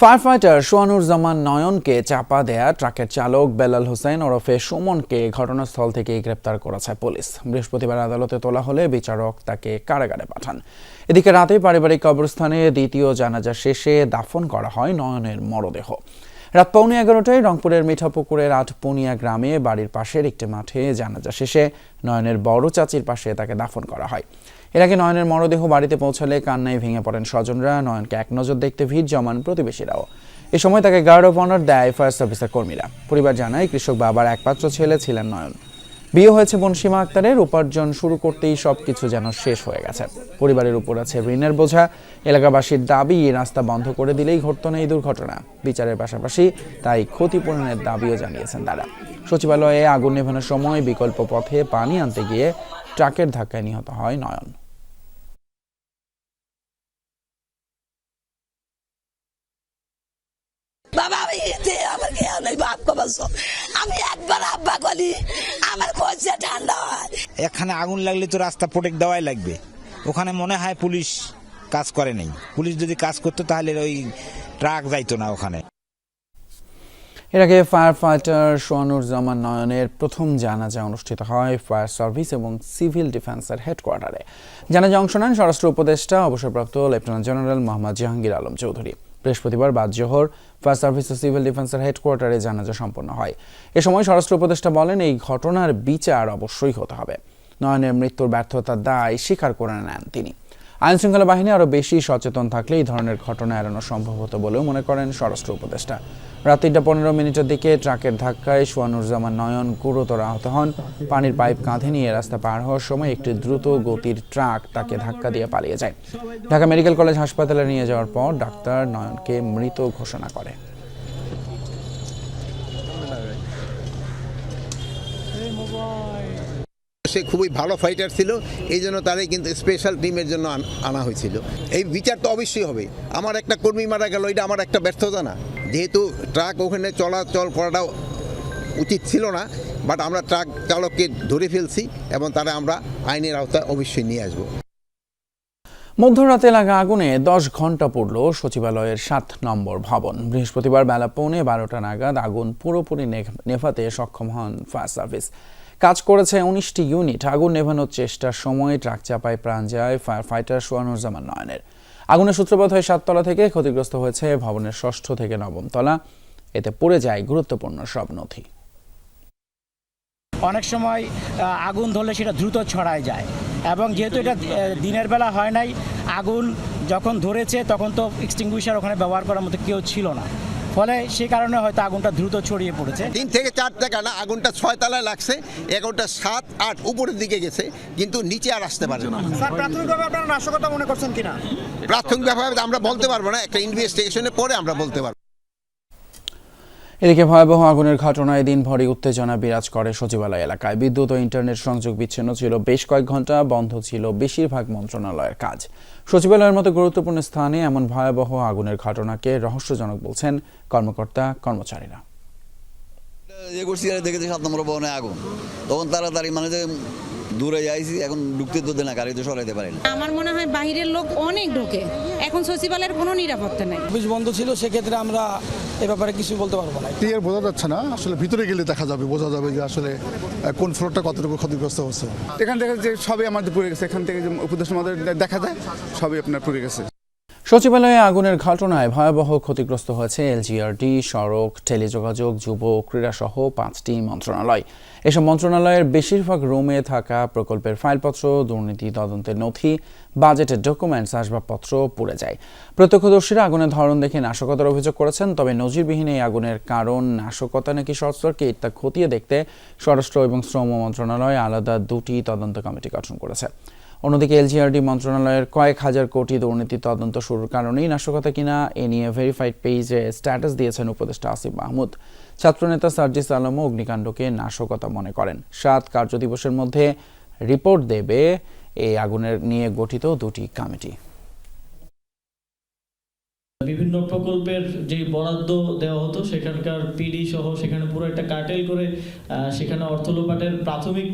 Fire fighter সোয়ানুর জামান নয়নকে চাপা দেয়া ট্রাকের চালক বেলাল হোসেন ওরফে সুমনকে ঘটনাস্থল থেকে গ্রেপ্তার করেছে পুলিশ। বৃহস্পতিবার আদালতে তোলা হলে বিচারক তাকে কারাগারে পাঠান। এদিকে রাতে পারিবারিক কবরস্থানে দ্বিতীয় জানাজা শেষে দাফন করা হয় নয়নের মরদেহ। রাত পৌনে এগারোটায় রংপুরের মিঠাপুকুরের আটপুনিয়া গ্রামে বাড়ির পাশের একটি মাঠে জানাজা শেষে নয়নের বড় চাচির পাশে তাকে দাফন করা হয়। এর আগে নয়নের মরদেহ বাড়িতে পৌঁছালে কান্নায় ভেঙে পড়েন স্বজনরা। নয়নকে এক নজর দেখতে ভিড় জমান প্রতিবেশীরাও। এ সময় তাকে গার্ড অফ অনার দেয় ফায়ার সার্ভিসের কর্মীরা। পরিবার জানায় কৃষক বাবার একমাত্র ছেলে ছিলেন নয়ন। বিয়ে হয়েছে বনসীমা আক্তারের। উপার্জন শুরু করতেই সবকিছু যেন শেষ হয়ে গেছে। পরিবারের উপর আছে ঋণের বোঝা। এলাকাবাসীর দাবি রাস্তা বন্ধ করে দিলেই ঘটত না এই দুর্ঘটনা। বিচারের পাশাপাশি তাই ক্ষতিপূরণের দাবিও জানিয়েছেন তারা। সচিবালয়ে আগুন নেভানোর সময় বিকল্প পথে পানি আনতে গিয়ে ট্রাকের ধাক্কায় নিহত হয় নয়ন। আমি একবার আব্বা করি আমার ঠান্ডা হয়। এখানে আগুন লাগলে তো রাস্তা প্রোটেক্ট দেওয়াই লাগবে। ওখানে মনে হয় পুলিশ কাজ করে নেই। পুলিশ যদি কাজ করতো তাহলে ওই ট্রাক যাইতো না ওখানে। এর আগে ফায়ার ফাইটার সোয়ানুর জামান নয়নের প্রথম জানাজা অনুষ্ঠিত হয় ফায়ার সার্ভিস এবং সিভিল ডিফেন্সের হেডকোয়ার্টারে। জানাজা অংশ নেন স্বরাষ্ট্র উপদেষ্টা অবসরপ্রাপ্ত লেফটেন্যান্ট জেনারেল মোহাম্মদ জাহাঙ্গীর আলম চৌধুরী। বৃহস্পতিবার বাদ জোহর ফায়ার সার্ভিস ও সিভিল ডিফেন্সের হেডকোয়ার্টারে জানাজা সম্পন্ন হয়। এ সময় স্বরাষ্ট্র উপদেষ্টা বলেন, এই ঘটনার বিচার অবশ্যই হতে হবে। নয়নের মৃত্যুর ব্যর্থতার দায় স্বীকার করে নেন তিনি। আইনশৃঙ্খলা বাহিনী আরও বেশি সচেতন থাকলে এই ধরনের ঘটনা এড়ানো সম্ভব হতো বলেও মনে করেন স্বরাষ্ট্র উপদেষ্টা। রাত তিনটা পনেরো মিনিটের দিকে ট্রাকের ধাক্কায় সোয়ানুরজামান নয়ন গুরুতর আহত হন। পানির পাইপ কাঁধে নিয়ে রাস্তা পার হওয়ার সময় একটি দ্রুত গতির ট্রাক তাকে ধাক্কা দিয়ে পালিয়ে যায়। ঢাকা মেডিকেল কলেজ হাসপাতালে নিয়ে যাওয়ার পর ডাক্তার নয়নকে মৃত ঘোষণা করে। সে খুবই ভালো ফাইটার ছিল, এই জন্য তারাই কিন্তু স্পেশাল টিমের জন্য আনা হয়েছিল। এই বিচার তো অবশ্যই হবে। আমার একটা কর্মী মারা গেল, এটা আমার একটা ব্যর্থতা না। যেহেতু ট্রাক ওখানে চলাচল করাটা উচিত ছিল না বাট আমরা ট্রাক চালককে ধরে ফেলছি এবং তারা আমরা আইনের আওতায় অবশ্যই নিয়ে আসব। মধ্যরাতে লাগা আগুনে দশ ঘণ্টা পড়ল সচিবালয়ের সাত নম্বর ভবন। বৃহস্পতিবার বেলা পৌনে বারোটা নাগাদ আগুন পুরোপুরি নেভাতে সক্ষম হন ফায়ার সার্ভিস। কাজ করেছে উনিশটি ইউনিট। আগুন নেভানোর চেষ্টার সময় ট্রাক চাপায় প্রাণ যায় ফায়ার ফাইটার সোয়ানুরজামান নয়নের। আগুনের সূত্রপাত হয় সাততলা থেকে ক্ষতিগ্রস্ত হয়েছে ভবনের ষষ্ঠ থেকে নবম তলা। এতে পড়ে যায় গুরুত্বপূর্ণ সব নথি। অনেক সময় আগুন ধরলে সেটা দ্রুত ছড়ায় যায় এবং যেহেতু এটা দিনের বেলা হয় নাই, আগুন যখন ধরেছে তখন তো এক্সটিংগুইশার ওখানে ব্যবহার করার মতো কেউ ছিল না। ফলে সে কারণে হয়তো আগুনটা দ্রুত ছড়িয়ে পড়েছে। তিন থেকে চার টাকা না আগুনটা ছয় তলায় লাগছে এগারোটা সাত আট উপরের দিকে গেছে কিন্তু নিচে আর আসতে পারে না। স্যার প্রাথমিকভাবে আপনারা নাশকতা মনে করছেন কিনা? প্রাথমিকভাবে আমরা বলতে পারব না একটা ইনভেস্টিগেশনের পরে আমরা বলতে পারব। এদিকে ভয়াবহ আগুনের ঘটনায় দিনভরই উত্তেজনা বিরাজ করে সচিবালয় এলাকায়। বিদ্যুৎ ও ইন্টারনেট সংযোগ বিচ্ছিন্ন ছিল বেশ কয়েক ঘণ্টা, বন্ধ ছিল বেশিরভাগ মন্ত্রণালয়ের কাজ। সচিবালয়ের মতো গুরুত্বপূর্ণ স্থানে এমন ভয়াবহ আগুনের ঘটনাকে রহস্যজনক বলছেন কর্মকর্তা, কর্মচারীরা। দেখেছি, সাত নম্বর ভবনে আগুন। তখন তাড়াতাড়ি মানে দূরে যাইছি এখন ঢুকতে তো না গাড়ি তো সরাইতে পারি না। আমার মনে হয় বাইরের লোক অনেক ঢোকে। এখন সচিবালয়ের কোনো নিরাপত্তা নেই। অফিস বন্ধ ছিল সেক্ষেত্রে আমরা এ ব্যাপারে কিছু বলতে পারব না। ক্লিয়ার বোঝা যাচ্ছে না আসলে ভিতরে গেলে দেখা যাবে বোঝা যাবে যে আসলে কোন ফ্লোরটা কতটুকু ক্ষতিগ্রস্ত হচ্ছে। এখান থেকে যে সবই আমাদের পুরে গেছে এখান থেকে যে উপদেশ আমাদের দেখা যায় সবই আপনার পুরে গেছে। সচিবালয়ে আগুনের ঘটনায় ভয়াবহ ক্ষতিগ্রস্ত হয়েছে এলজিআরডি, সড়ক, টেলিযোগাযোগ, যুব ও ক্রীড়া সহ পাঁচটি মন্ত্রণালয়। এসব মন্ত্রণালয়ের বেশিরভাগ রুমে থাকা প্রকল্পের ফাইলপত্র, দুর্নীতি তদন্তের নথি, বাজেটের ডকুমেন্টস, আসবাবপত্র পুড়ে যায়। প্রত্যক্ষদর্শীরা আগুনের ধরন দেখে নাশকতার অভিযোগ করেছেন, তবে নজিরবিহীন এই আগুনের কারণ নাশকতা নাকি শর্ট সার্কিট তা খতিয়ে দেখতে স্বরাষ্ট্র এবং শ্রম মন্ত্রণালয় আলাদা দুটি তদন্ত কমিটি গঠন করেছে। অন্যদিকে এলজিআরডি মন্ত্রণালয়ের কয়েক হাজার কোটি দুর্নীতি তদন্ত শুরুর কারণেই নাশকতা কিনা এ নিয়ে ভেরিফাইড পেজে স্ট্যাটাস দিয়েছেন উপদেষ্টা আসিফ মাহমুদ। ছাত্রনেতা সার্জিস আলমও অগ্নিকাণ্ডকে নাশকতা মনে করেন। সাত কার্যদিবসের মধ্যে রিপোর্ট দেবে এই আগুনের নিয়ে গঠিত দুটি কমিটি। বিভিন্ন প্রকল্পের যে বরাদ্দ দেওয়া হতো, সেখানকার পিডি সহ সেখানে পুরো একটা কার্টেল করে সেখানে অর্থ লোপাটের প্রাথমিক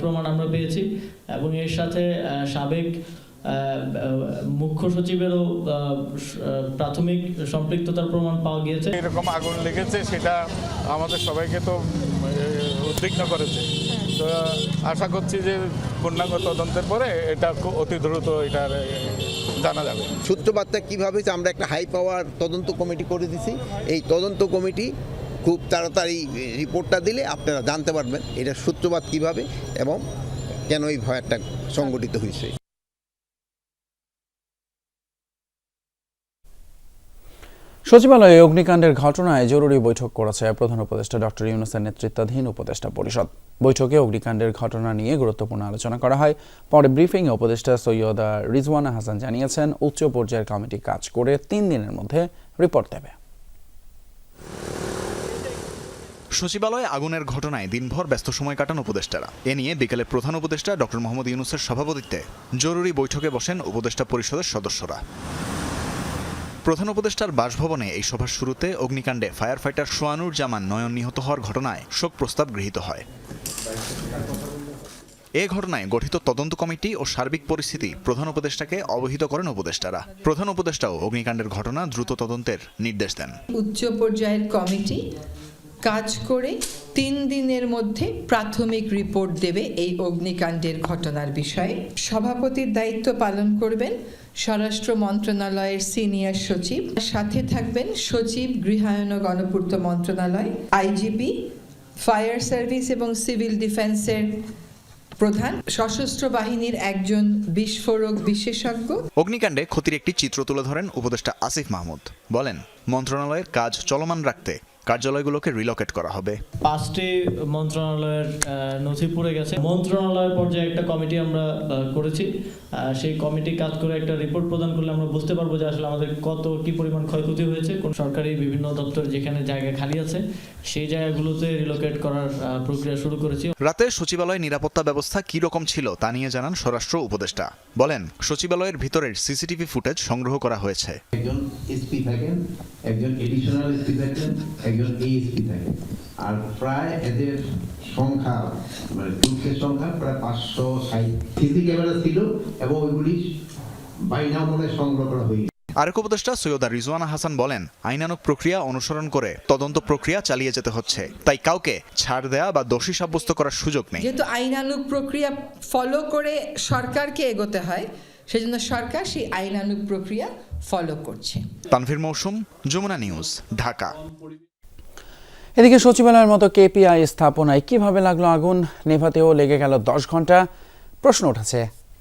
প্রমাণ আমরা পেয়েছি এবং এর সাথে সাবেক মুখ্য সচিবেরও প্রাথমিক সম্পৃক্ততার প্রমাণ পাওয়া গিয়েছে। এরকম আগুন লেগেছে, সেটা আমাদের সবাইকে তো উদ্বিগ্ন করেছে। তো, আশা করছি যে পূর্ণাঙ্গ তদন্তের পরে এটা অতি দ্রুত এটার জানা যাবে। সূত্রপাতটা কীভাবে আমরা একটা হাই পাওয়ার তদন্ত কমিটি করে দিছি। এই তদন্ত কমিটি খুব তাড়াতাড়ি রিপোর্টটা দিলে আপনারা জানতে পারবেন এটা সূত্রপাত কীভাবে এবং কেন এই ভয়টা সংগঠিত হয়েছে। সচিবালয়ে অগ্নিকাণ্ডের ঘটনায় জরুরি বৈঠক করেছে প্রধান উপদেষ্টা ডক্টর ইউনুসের নেতৃত্বাধীন উপদেষ্টা পরিষদ। বৈঠকে অগ্নিকাণ্ডের ঘটনা নিয়ে গুরুত্বপূর্ণ আলোচনা করা হয়। পরে ব্রিফিংয়ে উপদেষ্টা সৈয়দা রিজওয়ানা হাসান জানিয়েছেন, উচ্চ পর্যায়ের কমিটি কাজ করে তিন দিনের মধ্যে রিপোর্ট দেবে। সচিবালয়ে আগুনের ঘটনায় দিনভর ব্যস্ত সময় কাটান উপদেষ্টারা। এ নিয়ে বিকেলে প্রধান উপদেষ্টা ডক্টর মোহাম্মদ ইউনুসের সভাপতিত্বে জরুরি বৈঠকে বসেন উপদেষ্টা পরিষদের সদস্যরা। প্রধান উপদেষ্টার বাসভবনে এই সভার শুরুতে অগ্নিকাণ্ডে ফায়ার ফাইটার সোয়ানুর জামান নয়ন নিহত হওয়ার ঘটনায় শোক প্রস্তাব গৃহীত হয়। এ ঘটনায় গঠিত তদন্ত কমিটি ও সার্বিক পরিস্থিতি প্রধান উপদেষ্টাকে অবহিত করেন উপদেষ্টারা। প্রধান উপদেষ্টাও অগ্নিকাণ্ডের ঘটনা দ্রুত তদন্তের নির্দেশ দেন। উচ্চ পর্যায়ের কমিটি কাজ করে তিন দিনের মধ্যে প্রাথমিক রিপোর্ট দেবে এই অগ্নিকাণ্ডের ঘটনার বিষয়ে। সভাপতির দায়িত্ব পালন করবেন স্বরাষ্ট্র মন্ত্রণালয়ের সিনিয়র সচিব। সাথে থাকবেন সচিব, গৃহায়ন ও গণপূর্ত মন্ত্রণালয়, আইজিপি, ফায়ার সার্ভিস এবং সিভিল ডিফেন্সের প্রধান। সশস্ত্র বাহিনীর একজন বিস্ফোরক বিশেষজ্ঞ। অগ্নিকাণ্ডে ক্ষতির একটি চিত্র তুলে ধরেন উপদেষ্টা আসিফ মাহমুদ। বলেন, মন্ত্রণালয়ের কাজ চলমান রাখতে কার্যালয়গুলোকে রিলোকেট করা হবে। পাঁচটি মন্ত্রণালয়ের নথি পড়ে গেছে। মন্ত্রণালয় পর্যায়ে একটা কমিটি আমরা করেছি। সেই কমিটি কাজ করে একটা রিপোর্ট প্রদান করলে আমরা বুঝতে পারব যে আসলে আমাদের কত কি পরিমাণ ক্ষয়ক্ষতি হয়েছে। কোন সরকারি বিভিন্ন দপ্তর যেখানে জায়গা খালি আছে সেই জায়গাগুলোতে রিলোকেট করার প্রক্রিয়া শুরু করেছি। রাতে সচিবালয় নিরাপত্তা ব্যবস্থা কি রকম ছিল তা নিয়ে জানান স্বরাষ্ট্র উপদেষ্টা। বলেন সচিবালয়ের ভিতরের সিসিটিভি ফুটেজ সংগ্রহ করা হয়েছে। একজন এসপি থাকেন একজন এডিশনাল এসপি থাকেন একজন এএসপি থাকেন আর প্রায় এদের সংখ্যা মানে টুকসের সংখ্যা প্রায় পাঁচশো ষাট। সিসি ক্যামেরা ছিল এবং ওইগুলি বাইনামূলে সংগ্রহ করা হয়েছে আরেক উপদেষ্টা সৈয়দা রিজওয়ানা হাসান বলেন আইনানুক প্রক্রিয়া অনুসরণ করে তদন্ত প্রক্রিয়া চালিয়ে যেতে হচ্ছে। তাই কাউকে ছাড় দেয়া বা দোষী সাব্যস্ত করার সুযোগ নেই। যেহেতু আইনানুগ প্রক্রিয়া ফলো করে সরকারকে এগোতে হয় সেজন্য সরকার সেই আইনানুগ প্রক্রিয়া ফলো করছে। তানভীর মৌসুম যমুনা নিউজ ঢাকা। এদিকে সচিবালয়ের মতো কেপিআই স্থাপনায় কীভাবে লাগল আগুন? নেভাতেও লেগে গেল দশ ঘণ্টা। প্রশ্ন উঠেছে,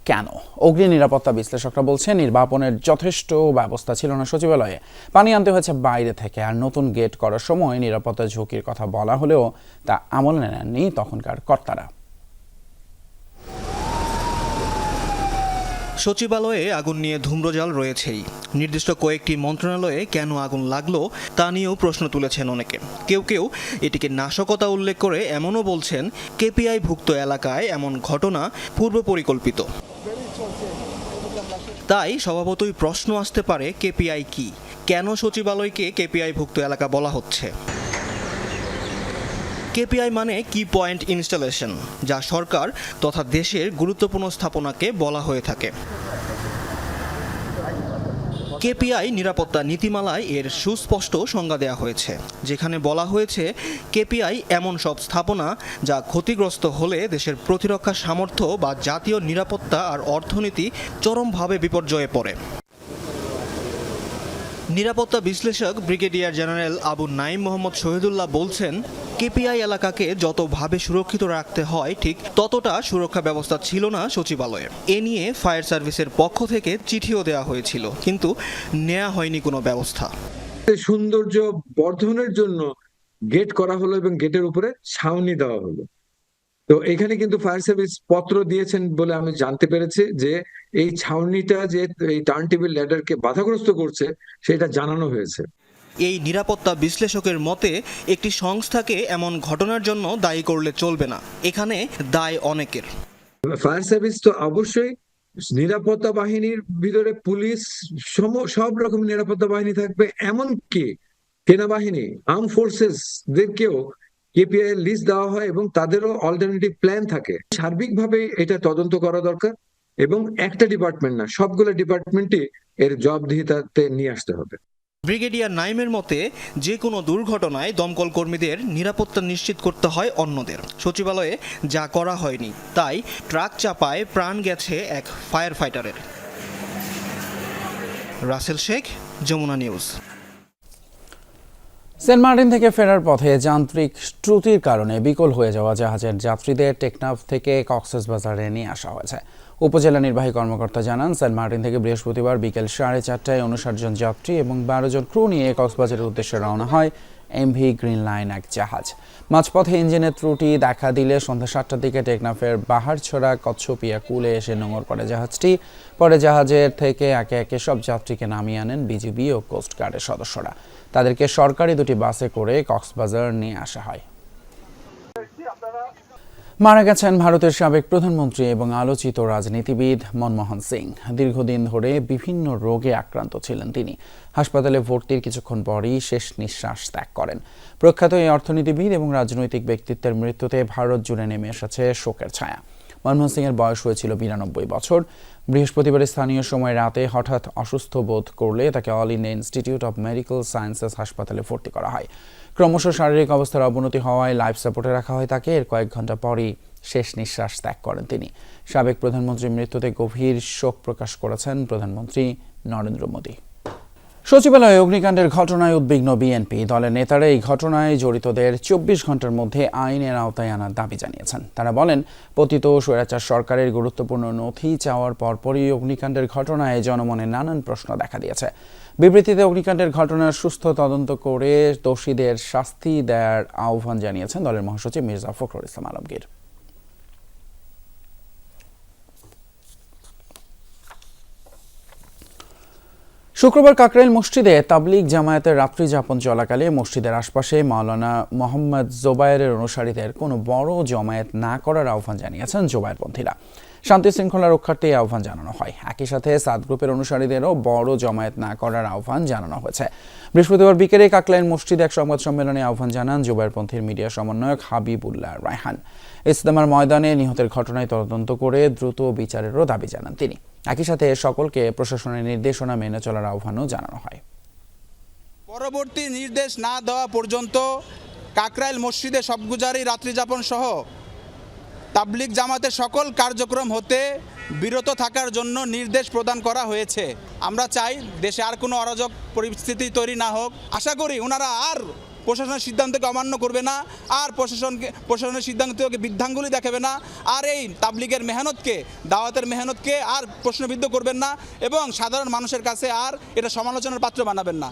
কেন? অগ্নি নিরাপত্তা বিশ্লেষকরা বলছেন, নির্বাপনের যথেষ্ট ব্যবস্থা ছিল না সচিবালয়ে। পানি আনতে হয়েছে বাইরে থেকে, আর নতুন গেট করার সময় নিরাপত্তা ঝুঁকির কথা বলা হলেও তা আমল নেননি তখনকার কর্তারা। সচিবালয়ে আগুন নিয়ে ধূম্রজাল রয়েছেই। নির্দিষ্ট কয়েকটি মন্ত্রণালয়ে কেন আগুন লাগল তা নিয়েও প্রশ্ন তুলেছেন অনেকে। কেউ কেউ এটিকে নাশকতা উল্লেখ করে এমনও বলছেন কেপিআই ভুক্ত এলাকায় এমন ঘটনা পূর্ব পরিকল্পিত। তাই স্বভাবতই প্রশ্ন আসতে পারে, কেপিআই কি? কেন সচিবালয়কে কেপিআই ভুক্ত এলাকা বলা হচ্ছে? কেপিআই মানে কি পয়েন্ট ইনস্টলেশন, যা সরকার তথা দেশের গুরুত্বপূর্ণ স্থাপনাকে বলা হয়ে থাকে। কেপিআই নিরাপত্তা নীতিমালায় এর সুস্পষ্ট সংজ্ঞা দেওয়া হয়েছে, যেখানে বলা হয়েছে কেপিআই এমন সব স্থাপনা যা ক্ষতিগ্রস্ত হলে দেশের প্রতিরক্ষা সামর্থ্য বা জাতীয় নিরাপত্তা আর অর্থনীতি চরমভাবে বিপর্যয়ে পড়ে। নিরাপত্তা বিশ্লেষক ব্রিগেডিয়ার জেনারেল আবু নাইম মোহাম্মদ শহীদুল্লাহ বলছেন, কেপিআই এলাকাকে যতভাবে সুরক্ষিত রাখতে হয়, ঠিক ততটা সুরক্ষা ব্যবস্থা ছিল না সচিবালয়ে। এ নিয়ে ফায়ার সার্ভিসের পক্ষ থেকে চিঠিও দেওয়া হয়েছিল, কিন্তু নেওয়া হয়নি কোনো ব্যবস্থা। সৌন্দর্য বর্ধনের জন্য গেট করা হলো এবং গেটের উপরে ছাউনি দেওয়া হলো। তো এখানে কিন্তু ফায়ার সার্ভিস পত্র দিয়েছেন বলে আমি জানতে পেরেছি যে এই ছাউনিটা যে এই টার্ন টেবিল ল্যাডারকে বাধাগ্রস্ত করছে সেটা জানানো হয়েছে। এই নিরাপত্তা বিশ্লেষকের মতে একটি সংস্থাকে এমন ঘটনার জন্য দায়ী করলে চলবে না। এখানে দায় অনেকের। ফায়ার সার্ভিস তো অবশ্যই নিরাপত্তা বাহিনীর ভিতরে পুলিশ সম- সব রকম নিরাপত্তা বাহিনী থাকবে এমনকি সেনাবাহিনী আর্ম ফোর্সেস দেরকেও কেপিআই লিস্ট দেওয়া হয় এবং তাদেরও অল্টারনেটিভ প্ল্যান থাকে। সার্বিকভাবে এটা তদন্ত করা দরকার এবং একটা ডিপার্টমেন্ট না, সবগুলো ডিপার্টমেন্টই এর জবাবদিহিতাতে নিয়ে আসতে হবে। ব্রিগেডিয়ার নাইমের মতে যে কোনো দুর্ঘটনায় দমকল কর্মীদের নিরাপত্তা নিশ্চিত করতে হয় অন্যদের। সচিবালয়ে যা করা হয়নি, তাই ট্রাক চাপায় প্রাণ গেছে এক fire ফাইটারের Rasel Sheikh, Jamuna news Saint Martin থেকে ফেরার পথে যান্ত্রিক ত্রুটির কারণে বিকল হয়ে যাওয়া জাহাজের যাত্রীদের টেকনাফ থেকে কক্সেস বাজারে নিয়ে আসা হয়েছে। উপজেলা নির্বাহী কর্মকর্তা জানান, সেন্ট মার্টিন থেকে বৃহস্পতিবার বিকেল সাড়ে চারটায় উনষাট জন যাত্রী এবং বারো জন ক্রু নিয়ে কক্সবাজারের উদ্দেশ্যে রওনা হয়। এমভি, গ্রিন লাইন, এক জাহাজ। মাঝপথে ইঞ্জিনের ত্রুটি দেখা দিলে সন্ধ্যা সাতটার দিকে টেকনাফের বাহারছড়া, কচ্ছপিয়া, কুলে এসে নোঙর করে জাহাজটি। পরে জাহাজের থেকে একে একে সব যাত্রীকে নামিয়ে আনেন বিজিবি ও কোস্টগার্ডের সদস্যরা। তাদেরকে সরকারি দুটি বাসে করে কক্সবাজার নিয়ে আসা হয়। মারা গেছেন ভারতের সাবেক প্রধানমন্ত্রী এবং আলোচিত রাজনীতিবিদ মনমোহন সিং। দীর্ঘদিন ধরে বিভিন্ন রোগে আক্রান্ত ছিলেন তিনি। হাসপাতালে ভর্তির কিছুক্ষণ পরই শেষ নিঃশ্বাস ত্যাগ করেন। প্রখ্যাত এই অর্থনীতিবিদ এবং রাজনৈতিক ব্যক্তিত্বের মৃত্যুতে ভারত জুড়ে নেমে এসেছে শোকের ছায়া। মনমোহন সিংয়ের বয়স হয়েছিল বিরানব্বই বছর। বৃহস্পতিবার স্থানীয় সময় রাতে হঠাৎ অসুস্থ বোধ করলে তাকে All India Institute of Medical Sciences হাসপাতালে ভর্তি করা হয়। ক্রমশ শারীরিক অবস্থার অবনতি হওয়ায় লাইফ সাপোর্টে রাখা হয় তাকে। এর কয়েক ঘণ্টা পরই শেষ নিঃশ্বাস ত্যাগ করেন তিনি। সাবেক প্রধানমন্ত্রীর মৃত্যুতে গভীর শোক প্রকাশ করেছেন প্রধানমন্ত্রী নরেন্দ্র মোদী। সচিবালয়ে অগ্নিকাণ্ডের ঘটনায় উদ্বিগ্ন বিএনপি। দলের নেতারা এই ঘটনায় জড়িতদের চব্বিশ ঘণ্টার মধ্যে আইনের আওতায় আনার দাবি জানিয়েছেন। তারা বলেন, পতিত স্বৈরাচার সরকারের গুরুত্বপূর্ণ নথি চাওয়ার পরপরই অগ্নিকাণ্ডের ঘটনায় জনমনে নানান প্রশ্ন দেখা দিয়েছে। বিবৃতিতে অগ্নিকাণ্ডের ঘটনার সুস্থ তদন্ত করে দোষীদের শাস্তি দেওয়ার আহ্বান জানিয়েছেন দলের মহাসচিব মির্জা ফখরুল ইসলাম আলমগীর। শুক্রবার কাকরাইল মসজিদে তাবলিগ জামায়াতের রাত্রি যাপন চলাকালে মসজিদের আশপাশে মাওলানা মোহাম্মদ জোবায়ের অনুসারীদের কোনো বড় জমায়েত না করার আহ্বান জানিয়েছেন জোবায়েরপন্থীরা। শান্তি শৃঙ্খলা রক্ষার্থে আহ্বান জানানো হয়। একই সাথে সাদ গ্রুপের অনুসারীদেরও বড় জমায়েত না করার আহ্বান জানানো হয়েছে। বৃহস্পতিবার বিকেলে কাকলাইন মসজিদে এক সংবাদ সম্মেলনে আহ্বান জানান জোবায়েরপন্থীর মিডিয়া সমন্বয়ক হাবিবুল্লাহ রায়হান। ইসলামার ময়দানে নিহতের ঘটনায় তদন্ত করে দ্রুত বিচারেরও দাবি জানান তিনি। একই সাথে সকলকে প্রশাসনের নির্দেশনা মেনে চলার আহ্বানও জানানো হয়। পরবর্তী নির্দেশ না দেওয়া পর্যন্ত কাকরাইল মসজিদে সবগুজারি, রাত্রিযাপন সহ তাবলিক জামাতের সকল কার্যক্রম হতে বিরত থাকার জন্য নির্দেশ প্রদান করা হয়েছে। আমরা চাই দেশে আর কোনো অরাজক পরিস্থিতি তৈরি না হোক। আশা করি ওনারা আর প্রশাসনের সিদ্ধান্তকে অমান্য করবে না, আর প্রশাসনকে প্রশাসনের সিদ্ধান্তকে বৃদ্ধাঙ্গুলি দেখাবে না, আর এই তাবলিগের মেহনতকে, দাওয়াতের মেহনতকে আর প্রশ্নবিদ্ধ করবেন না এবং সাধারণ মানুষের কাছে আর এটা সমালোচনার পাত্র বানাবেন না।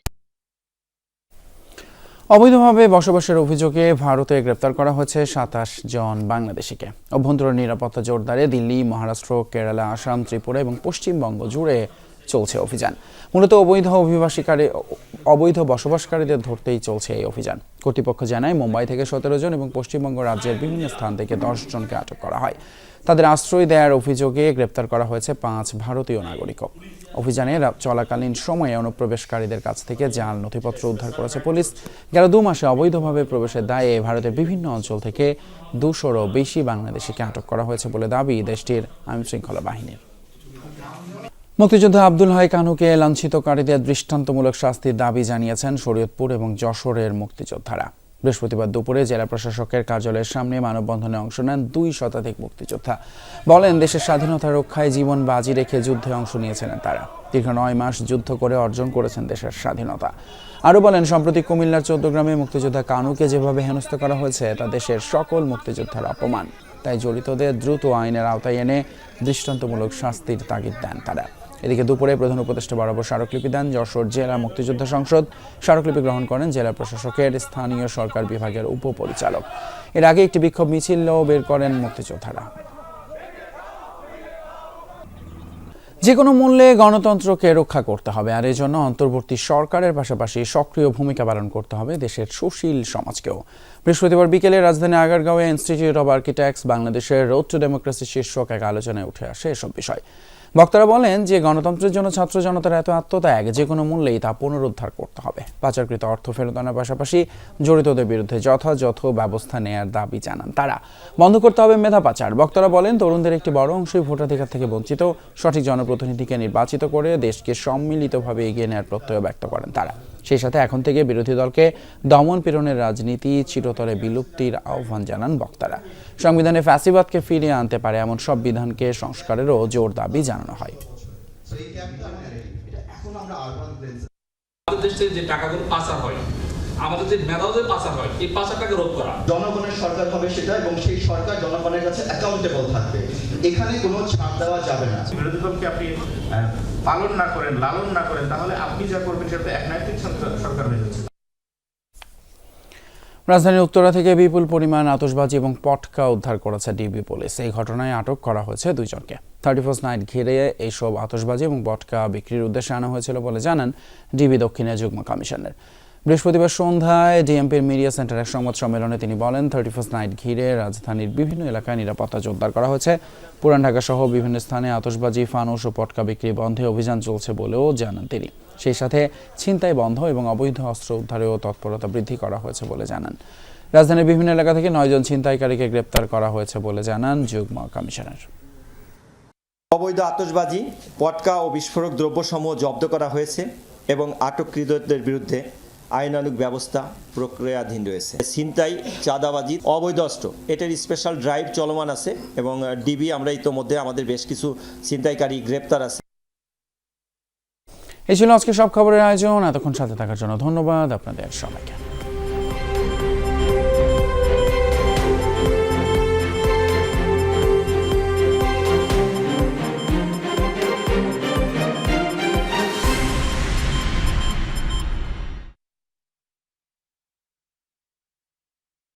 অবৈধভাবে বসবাসের অভিযোগে ভারতে গ্রেপ্তার করা হয়েছে সাতাশ জন বাংলাদেশিকে। অভ্যন্তরীণ নিরাপত্তা জোরদারে দিল্লি, মহারাষ্ট্র, কেরালা, আসাম, ত্রিপুরা এবং পশ্চিমবঙ্গ জুড়ে চলছে অভিযান। মূলত অবৈধ অভিবাসীকারী, অবৈধ বসবাসকারীদের ধরতেই চলছে এই অভিযান। কর্তৃপক্ষ জানায়, মুম্বাই থেকে সতেরো জন এবং পশ্চিমবঙ্গ রাজ্যের বিভিন্ন স্থান থেকে দশ জনকে আটক করা হয়। তাদের আশ্রয় দেওয়ার অভিযোগে গ্রেপ্তার করা হয়েছে পাঁচ ভারতীয় নাগরিকও। অভিযানে চলাকালীন সময়ে অনুপ্রবেশকারীদের কাছ থেকে জাল, নথিপত্র উদ্ধার করেছে পুলিশ। গেল দু মাসে অবৈধভাবে প্রবেশের দায়ে ভারতের বিভিন্ন অঞ্চল থেকে দুশোরও বেশি বাংলাদেশিকে আটক করা হয়েছে বলে দাবি দেশটির আইনশৃঙ্খলা বাহিনীর। মুক্তিযোদ্ধা আব্দুল হাই কানুকে লাঞ্ছিতকারীদের দৃষ্টান্তমূলক শাস্তির দাবি জানিয়েছেন শরীয়তপুর এবং যশোরের মুক্তিযোদ্ধারা। বৃহস্পতিবার দুপুরে জেলা প্রশাসকের কার্যালয়ের সামনে মানববন্ধনে অংশ নেন দুই শতাধিক মুক্তিযোদ্ধা। বলেন, দেশের স্বাধীনতা রক্ষায় জীবন বাজি রেখে যুদ্ধে অংশ নিয়েছেন তারা। দীর্ঘ নয় মাস যুদ্ধ করে অর্জন করেছেন দেশের স্বাধীনতা। আরও বলেন, সম্প্রতি কুমিল্লার চৌদ্দগ্রামে মুক্তিযোদ্ধা কানুকে যেভাবে হেনস্থ করা হয়েছে, তা দেশের সকল মুক্তিযোদ্ধার অপমান। তাই জড়িতদের দ্রুত আইনের আওতায় এনে দৃষ্টান্তমূলক শাস্তির তাগিদ দেন তারা। এদিকে দুপুরে প্রধান উপদেষ্টা বরাবর স্মারকলিপি দেন। যশোর জেলা মুক্তিযোদ্ধা সংসদ স্মারকলিপি গ্রহণ করেন জেলা প্রশাসকের স্থানীয় সরকার বিভাগের উপপরিচালক। এর আগে একটি বিক্ষোভ মিছিলও বের করেন মুক্তিযোদ্ধারা। যে কোনো মূল্যে গণতন্ত্রকে রক্ষা করতে হবে, আর এই জন্য অন্তর্বর্তী সরকারের পাশাপাশি সক্রিয় ভূমিকা পালন করতে হবে দেশের সুশীল সমাজকেও। বৃহস্পতিবার বিকেলে রাজধানী আগারগাঁওয়ে ইনস্টিটিউট অব আর্কিটেক্টস বাংলাদেশের রোড টু ডেমোক্রেসি শীর্ষক এক আলোচনায় উঠে আসে এসব বিষয়। বক্তারা বলেন যে গণতন্ত্রের জন্য ছাত্র জনতার এত আত্মত্যাগ, যে কোনো মূল্যেই তা পুনরুদ্ধার করতে হবে। পাচারকৃত অর্থ ফেরত আনার পাশাপাশি জড়িতদের বিরুদ্ধে যথাযথ ব্যবস্থা নেয়ার দাবি জানান তারা। বন্ধ করতে হবে মেধা পাচার। বক্তারা বলেন, তরুণদের একটি বড় অংশই ভোটাধিকার থেকে বঞ্চিত। সঠিক জনপ্রতিনিধিকে নির্বাচিত করে দেশকে সম্মিলিতভাবে এগিয়ে নেওয়ার প্রত্যয় ব্যক্ত করেন তারা। সেই সাথে এখন থেকে বিরোধী দলকে দমন পীড়নের রাজনীতি চিরতরে বিলুপ্তির আহ্বান জানান বক্তারা। সংবিধানে ফ্যাসিবাদকে ফিরিয়ে আনতে পারে এমন সব বিধানকে সংস্কারেরও জোর দাবি জানানো হয়। আমাদের দেশে যে টাকাগুলো পাচার হয় আমাদের যে পাচার হয় এই পাচারটাকে রোধ করা। জনগণের সরকার হবে সেটা এবং সেই সরকার জনগণের কাছে অ্যাকাউন্টেবল থাকবে। এখানে কোনো ছাড় দেওয়া যাবে না। বিরোধী দলকে আপনি পালন না করেন লালন না করেন তাহলে আপনি যা করবেন সেটা সরকার- হয়ে যাচ্ছে। রাজধানীর উত্তরা থেকে বিপুল পরিমাণ আতশবাজি এবং পটকা উদ্ধার করেছে ডিবি পুলিশ। এই ঘটনায় আটক করা হয়েছে দুইজনকে। থার্টি ফার্স্ট নাইট ঘিরে এইসব আতসবাজি এবং পটকা বিক্রির উদ্দেশ্যে আনা হয়েছিল বলে জানান ডিবি দক্ষিণের যুগ্ম কমিশনার। বৃহস্পতিবার সন্ধ্যায় ডিএমপির মিডিয়া সেন্টারের সংবাদ সম্মেলনে তিনি বলেন, থার্টি ফার্স্ট নাইট ঘিরে রাজধানীর বিভিন্ন এলাকায় নিরাপত্তা জোরদার করা হয়েছে। পুরান ঢাকা সহ বিভিন্ন স্থানে আতশবাজি, ফানুস ও পটকা বিক্রি বন্ধে অভিযান চলছে বলেও জানান তিনি। সেই সাথে ছিনতাই বন্ধ এবং অবৈধ অস্ত্র উদ্ধারেও তৎপরতা বৃদ্ধি করা হয়েছে বলে জানান। রাজধানীর বিভিন্ন এলাকা থেকে নয়জন ছিনতাইকারীকে গ্রেপ্তার করা হয়েছে বলে জানান যুগ্ম কমিশনার। অবৈধ আতশবাজি, পটকা ও বিস্ফোরক দ্রব্যসমূহ জব্দ করা হয়েছে এবং আটককৃতদের বিরুদ্ধে আইনানুগ ব্যবস্থা প্রক্রিয়াধীন রয়েছে। ছিনতাই, চাঁদাবাজি, অবৈধ অস্ত্র, এটার স্পেশাল ড্রাইভ চলমান আছে এবং ডিবি আমরা ইতোমধ্যে আমাদের বেশ কিছু ছিনতাইকারী গ্রেপ্তার আছে। এই ছিল আজকে সব খবরের আয়োজন। এতক্ষণ সাথে থাকার জন্য ধন্যবাদ। আপনাদের সবাইকে।